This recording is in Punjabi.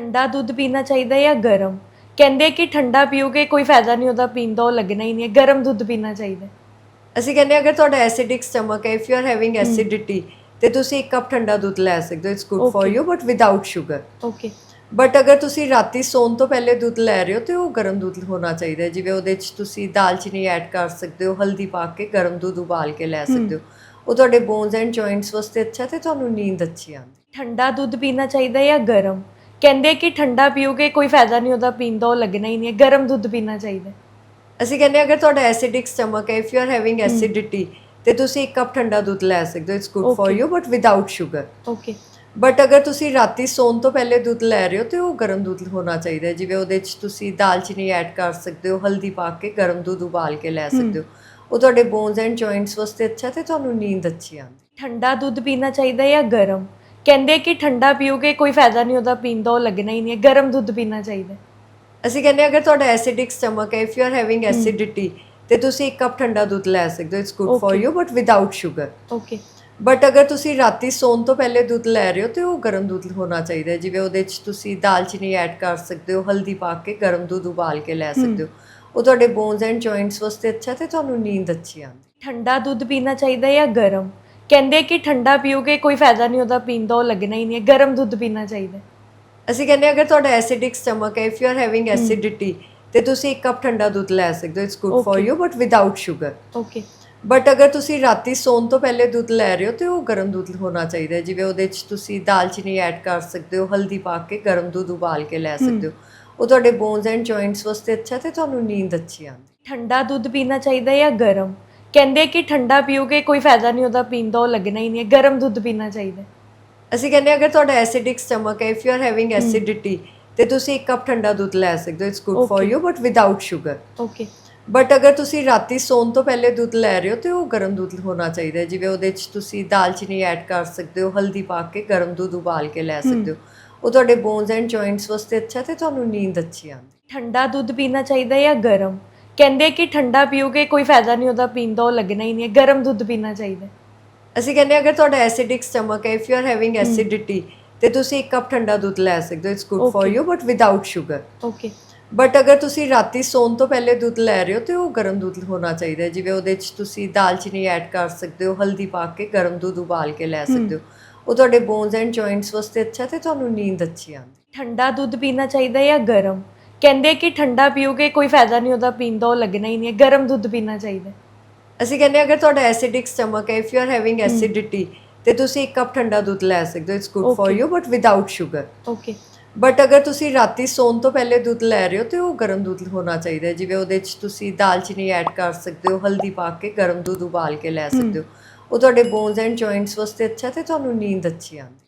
ਠੰਡਾ ਦੁੱਧ ਪੀਣਾ ਚਾਹੀਦਾ ਹੈ ਜਾਂ ਗਰਮ? ਕਹਿੰਦੇ ਕਿ ਠੰਡਾ ਪੀਓਗੇ ਕੋਈ ਫਾਇਦਾ ਨਹੀਂ ਉਹਦਾ ਪੀਣ ਦਾ ਉਹ ਲੱਗਣਾ ਹੀ ਨਹੀਂ ਹੈ। ਗਰਮ ਦੁੱਧ ਪੀਣਾ ਚਾਹੀਦਾ ਹੈ। ਅਸੀਂ ਕਹਿੰਦੇ ਹਾਂ ਅਗਰ ਤੁਹਾਡਾ ਐਸਿਡਿਕ ਸਟਮਕ ਹੈ if you are having acidity ਤੇ ਤੁਸੀਂ ਇੱਕ ਕੱਪ ਠੰਡਾ ਦੁੱਧ ਲੈ ਸਕਦੇ ਹੋ it's good for Okay. You but without sugar okay but ਅਗਰ ਤੁਸੀਂ ਰਾਤੀ ਸੌਣ ਤੋਂ ਪਹਿਲੇ ਦੁੱਧ ਲੈ ਰਹੇ ਹੋ ਤੇ ਉਹ ਗਰਮ ਦੁੱਧ ਹੋਣਾ ਚਾਹੀਦਾ ਹੈ। ਜਿਵੇਂ ਉਹਦੇ ਵਿੱਚ ਤੁਸੀਂ ਦਾਲਚੀਨੀ ਐਡ ਕਰ ਸਕਦੇ ਹੋ ਹਲਦੀ ਪਾ ਕੇ ਗਰਮ ਦੁੱਧ ਉਬਾਲ ਕੇ ਲੈ ਸਕਦੇ ਹੋ। ਉਹ ਤੁਹਾਡੇ ਬੋਨਸ ਐਂਡ ਜੁਆਇੰਟਸ ਵਾਸਤੇ ਅੱਛਾ ਤੇ ਤੁਹਾਨੂੰ ਨੀਂਦ ਅੱਛੀ ਆਉਂਦੀ। ਠੰਡਾ ਦੁੱਧ ਪੀਣਾ ਚਾਹੀਦਾ ਹੈ ਜਾਂ ਗਰਮ? ਕਹਿੰਦੇ ਕਿ ਠੰਡਾ ਪੀਓਗੇ ਕੋਈ ਫਾਇਦਾ ਨਹੀਂ ਉਹਦਾ ਪੀਣ ਦਾ ਉਹ ਲੱਗਣਾ ਹੀ ਨਹੀਂ ਹੈ ਗਰਮ ਦੁੱਧ ਪੀਣਾ ਚਾਹੀਦਾ ਹੈ। ਅਸੀਂ ਕਹਿੰਦੇ ਅਗਰ ਤੁਹਾਡਾ ਐਸਿਡਿਕ ਸਟਮਕ ਹੈ if you are having acidity ਤੇ ਤੁਸੀਂ ਇੱਕ ਕੱਪ ਠੰਡਾ ਦੁੱਧ ਲੈ ਸਕਦੇ ਹੋ it's good for Okay. You but without sugar okay but ਅਗਰ ਤੁਸੀਂ ਰਾਤੀ ਸੌਣ ਤੋਂ ਪਹਿਲੇ ਦੁੱਧ ਲੈ ਰਹੇ ਹੋ ਤੇ ਉਹ ਗਰਮ ਦੁੱਧ ਹੋਣਾ ਚਾਹੀਦਾ ਹੈ ਜਿਵੇਂ ਉਹਦੇ ਵਿੱਚ ਤੁਸੀਂ ਦਾਲਚੀਨੀ ਐਡ ਕਰ ਸਕਦੇ ਹੋ ਹਲਦੀ ਪਾ ਕੇ ਗਰਮ ਦੁੱਧ ਉਬਾਲ ਕੇ ਲੈ ਸਕਦੇ ਹੋ। ਉਹ ਤੁਹਾਡੇ ਬੋਨਸ ਐਂਡ ਜੁਆਇੰਟਸ ਵਾਸਤੇ ਅੱਛਾ ਤੇ ਤੁਹਾਨੂੰ ਨੀਂਦ ਅੱਛੀ ਆਉਂਦੀ ਠੰਡਾ ਦੁੱਧ ਪੀਣਾ ਚਾਹੀਦਾ ਹੈ ਜਾਂ ਗਰਮ? ਕਹਿੰਦੇ ਕਿ ਠੰਡਾ ਪੀਓਗੇ ਕੋਈ ਫਾਇਦਾ ਨਹੀਂ ਉਹਦਾ ਪੀਣ ਦਾ ਉਹ ਲੱਗਣਾ ਹੀ ਨਹੀਂ ਹੈ। ਗਰਮ ਦੁੱਧ ਪੀਣਾ ਚਾਹੀਦਾ ਹੈ। ਅਸੀਂ ਕਹਿੰਦੇ ਅਗਰ ਤੁਹਾਡਾ ਐਸਿਡਿਕ ਸਟਮਕ ਹੈ if you are having acidity ਤੇ ਤੁਸੀਂ ਇੱਕ ਕੱਪ ਠੰਡਾ ਦੁੱਧ ਲੈ ਸਕਦੇ ਹੋ it's good for Okay. You but without sugar okay but ਅਗਰ ਤੁਸੀਂ ਰਾਤੀ ਸੌਣ ਤੋਂ ਪਹਿਲੇ ਦੁੱਧ ਲੈ ਰਹੇ ਹੋ ਤੇ ਉਹ ਗਰਮ ਦੁੱਧ ਹੋਣਾ ਚਾਹੀਦਾ ਹੈ। ਜਿਵੇਂ ਉਹਦੇ ਵਿੱਚ ਤੁਸੀਂ ਦਾਲਚੀਨੀ ਐਡ ਕਰ ਸਕਦੇ ਹੋ ਹਲਦੀ ਪਾ ਕੇ ਗਰਮ ਦੁੱਧ ਉਬਾਲ ਕੇ ਲੈ ਸਕਦੇ ਹੋ। ਉਹ ਤੁਹਾਡੇ ਬੋਨਸ ਐਂਡ ਜੁਆਇੰਟਸ ਵਾਸਤੇ ਅੱਛਾ ਤੇ ਤੁਹਾਨੂੰ ਨੀਂਦ ਅੱਛੀ ਆਉਂਦੀ। ਠੰਡਾ ਦੁੱਧ ਪੀਣਾ ਚਾਹੀਦਾ ਹੈ ਜਾਂ ਗਰਮ? ਕਹਿੰਦੇ ਕਿ ਠੰਡਾ ਪੀਓਗੇ ਕੋਈ ਫਾਇਦਾ ਨਹੀਂ ਉਹਦਾ ਪੀਣ ਦਾ ਉਹ ਲੱਗਣਾ ਹੀ ਨਹੀਂ ਹੈ ਗਰਮ ਦੁੱਧ ਪੀਣਾ ਚਾਹੀਦਾ ਹੈ। ਅਸੀਂ ਕਹਿੰਦੇ ਹਾਂ ਅਗਰ ਤੁਹਾਡਾ ਐਸਿਡਿਕ ਸਟਮਕ ਹੈ if you are having acidity ਤੇ ਤੁਸੀਂ ਇੱਕ ਕੱਪ ਠੰਡਾ ਦੁੱਧ ਲੈ ਸਕਦੇ ਹੋ it's good for Okay. You but without sugar okay but ਅਗਰ ਤੁਸੀਂ ਰਾਤੀ ਸੌਣ ਤੋਂ ਪਹਿਲੇ ਦੁੱਧ ਲੈ ਰਹੇ ਹੋ ਤੇ ਉਹ ਗਰਮ ਦੁੱਧ ਹੋਣਾ ਚਾਹੀਦਾ ਹੈ। ਜਿਵੇਂ ਉਹਦੇ ਵਿੱਚ ਤੁਸੀਂ ਦਾਲਚੀਨੀ ਐਡ ਕਰ ਸਕਦੇ ਹੋ ਹਲਦੀ ਪਾ ਕੇ ਗਰਮ ਦੁੱਧ ਉਬਾਲ ਕੇ ਲੈ ਸਕਦੇ ਹੋ। ਉਹ ਤੁਹਾਡੇ ਬੋਨਸ ਐਂਡ ਜੁਆਇੰਟਸ ਵਾਸਤੇ ਅੱਛਾ ਤੇ ਤੁਹਾਨੂੰ ਨੀਂਦ ਅੱਛੀ ਆਉਂਦੀ। ਠੰਡਾ ਦੁੱਧ ਪੀਣਾ ਚਾਹੀਦਾ ਹੈ ਜਾਂ ਗਰਮ? ਕਹਿੰਦੇ ਕਿ ਠੰਡਾ ਪੀਓਗੇ ਕੋਈ ਫਾਇਦਾ ਨਹੀਂ ਉਹਦਾ ਪੀਣ ਦਾ ਉਹ ਲੱਗਣਾ ਹੀ ਨਹੀਂ ਹੈ ਗਰਮ ਦੁੱਧ ਪੀਣਾ ਚਾਹੀਦਾ ਹੈ। ਅਸੀਂ ਕਹਿੰਦੇ ਹਾਂ ਅਗਰ ਤੁਹਾਡਾ ਐਸਿਡਿਕ ਸਟਮਕ ਹੈ if you are having acidity ਤੇ ਤੁਸੀਂ ਇੱਕ ਕੱਪ ਠੰਡਾ ਦੁੱਧ ਲੈ ਸਕਦੇ ਹੋ it's good for Okay. You but without sugar okay but ਅਗਰ ਤੁਸੀਂ ਰਾਤੀ ਸੌਣ ਤੋਂ ਪਹਿਲੇ ਦੁੱਧ ਲੈ ਰਹੇ ਹੋ ਤੇ ਉਹ ਗਰਮ ਦੁੱਧ ਹੋਣਾ ਚਾਹੀਦਾ ਹੈ ਜਿਵੇਂ ਉਹਦੇ ਵਿੱਚ ਤੁਸੀਂ ਦਾਲਚੀਨੀ ਐਡ ਕਰ ਸਕਦੇ ਹੋ ਹਲਦੀ ਪਾ ਕੇ ਗਰਮ ਦੁੱਧ ਉਬਾਲ ਕੇ ਲੈ ਸਕਦੇ ਹੋ। ਉਹ ਤੁਹਾਡੇ ਬੋਨਸ ਐਂਡ ਜੁਆਇੰਟਸ ਵਾਸਤੇ ਅੱਛਾ ਤੇ ਤੁਹਾਨੂੰ ਨੀਂਦ ਅੱਛੀ ਆਉਂਦੀ। ਠੰਡਾ ਦੁੱਧ ਪੀਣਾ ਚਾਹੀਦਾ ਹੈ ਜਾਂ ਗਰਮ? ਕਹਿੰਦੇ ਕਿ ਠੰਡਾ ਪੀਓਗੇ ਕੋਈ ਫਾਇਦਾ ਨਹੀਂ ਉਹਦਾ ਪੀਣ ਦਾ ਉਹ ਲੱਗਣਾ ਹੀ ਨਹੀਂ ਹੈ ਗਰਮ ਦੁੱਧ ਪੀਣਾ ਚਾਹੀਦਾ ਹੈ। ਅਸੀਂ ਕਹਿੰਦੇ ਹਾਂ ਅਗਰ ਤੁਹਾਡਾ ਐਸਿਡਿਕ ਸਟਮਕ ਹੈ if you are having acidity ਤੇ ਤੁਸੀਂ ਇੱਕ ਕੱਪ ਠੰਡਾ ਦੁੱਧ ਲੈ ਸਕਦੇ ਹੋ it's good for Okay. You but without sugar okay but ਅਗਰ ਤੁਸੀਂ ਰਾਤੀ ਸੌਣ ਤੋਂ ਪਹਿਲੇ ਦੁੱਧ ਲੈ ਰਹੇ ਹੋ ਤੇ ਉਹ ਗਰਮ ਦੁੱਧ ਹੋਣਾ ਚਾਹੀਦਾ ਹੈ। ਜਿਵੇਂ ਉਹਦੇ ਵਿੱਚ ਤੁਸੀਂ ਦਾਲਚੀਨੀ ਐਡ ਕਰ ਸਕਦੇ ਹੋ ਹਲਦੀ ਪਾ ਕੇ ਗਰਮ ਦੁੱਧ ਉਬਾਲ ਕੇ ਲੈ ਸਕਦੇ ਹੋ। ਉਹ ਤੁਹਾਡੇ ਬੋਨਸ ਐਂਡ ਜੁਆਇੰਟਸ ਵਾਸਤੇ ਅੱਛਾ ਤੇ ਤੁਹਾਨੂੰ ਨੀਂਦ ਅੱਛੀ ਆਉਂਦੀ। ਠੰਡਾ ਦੁੱਧ ਪੀਣਾ ਚਾਹੀਦਾ ਹੈ ਜਾਂ ਗਰਮ? ਕਹਿੰਦੇ ਕਿ ਠੰਡਾ ਪੀਓਗੇ ਕੋਈ ਫਾਇਦਾ ਨਹੀਂ ਉਹਦਾ ਪੀਣ ਦਾ ਉਹ ਲੱਗਣਾ ਹੀ ਨਹੀਂ ਹੈ ਗਰਮ ਦੁੱਧ ਪੀਣਾ ਚਾਹੀਦਾ। ਅਸੀਂ ਕਹਿੰਦੇ ਅਗਰ ਤੁਹਾਡਾ ਐਸਿਡਿਕ ਸਟਮਕ ਹੈ if you are having acidity ਤੇ ਤੁਸੀਂ ਇੱਕ ਕੱਪ ਠੰਡਾ ਦੁੱਧ ਲੈ ਸਕਦੇ ਹੋ it's good for. You but without sugar okay but ਅਗਰ ਤੁਸੀਂ ਰਾਤੀ ਸੌਣ ਤੋਂ ਪਹਿਲੇ ਦੁੱਧ ਲੈ ਰਹੇ ਹੋ ਤੇ ਉਹ ਗਰਮ ਦੁੱਧ ਹੋਣਾ ਚਾਹੀਦਾ ਹੈ। ਜਿਵੇਂ ਉਹਦੇ ਵਿੱਚ ਤੁਸੀਂ ਦਾਲਚੀਨੀ ਐਡ ਕਰ ਸਕਦੇ ਹੋ ਹਲਦੀ ਪਾ ਕੇ ਗਰਮ ਦੁੱਧ ਉਬਾਲ ਕੇ ਲੈ ਸਕਦੇ ਹੋ। ਉਹ ਤੁਹਾਡੇ ਬੋਨਸ ਐਂਡ ਜੁਆਇੰਟਸ ਵਾਸਤੇ ਅੱਛਾ ਤੇ ਤੁਹਾਨੂੰ ਨੀਂਦ ਅੱਛੀ ਆਉਂਦੀ